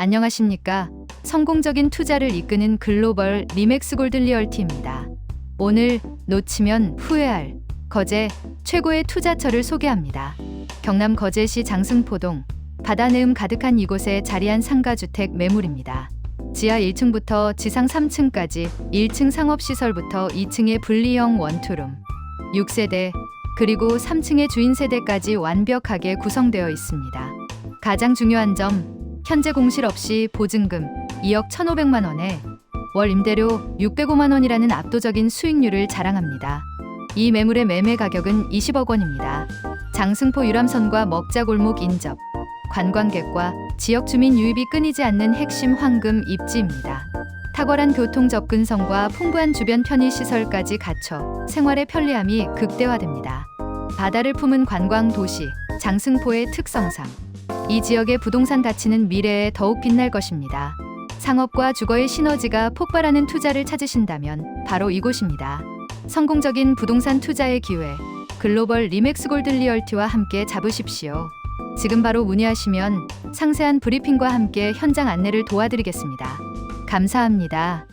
안녕하십니까. 성공적인 투자를 이끄는 글로벌 리맥스 골드 리얼티입니다. 오늘 놓치면 후회할 거제 최고의 투자처를 소개합니다. 경남 거제시 장승포동 바다 내음 가득한 이곳에 자리한 상가주택 매물입니다. 지하 1층부터 지상 3층까지 1층 상업시설부터 2층의 분리형 원투룸, 6세대, 그리고 3층의 주인 세대까지 완벽하게 구성되어 있습니다. 가장 중요한 점, 현재 공실 없이 보증금 2억 1,500만 원에 월 임대료 605만 원이라는 압도적인 수익률을 자랑합니다. 이 매물의 매매 가격은 20억 원입니다. 장승포 유람선과 먹자골목 인접, 관광객과 지역 주민 유입이 끊이지 않는 핵심 황금 입지입니다. 탁월한 교통 접근성과 풍부한 주변 편의 시설까지 갖춰 생활의 편리함이 극대화됩니다. 바다를 품은 관광 도시 장승포의 특성상 이 지역의 부동산 가치는 미래에 더욱 빛날 것입니다. 상업과 주거의 시너지가 폭발하는 투자를 찾으신다면 바로 이곳입니다. 성공적인 부동산 투자의 기회 글로벌 리맥스 골드 리얼티와 함께 잡으십시오. 지금 바로 문의하시면 상세한 브리핑과 함께 현장 안내를 도와드리겠습니다. 감사합니다.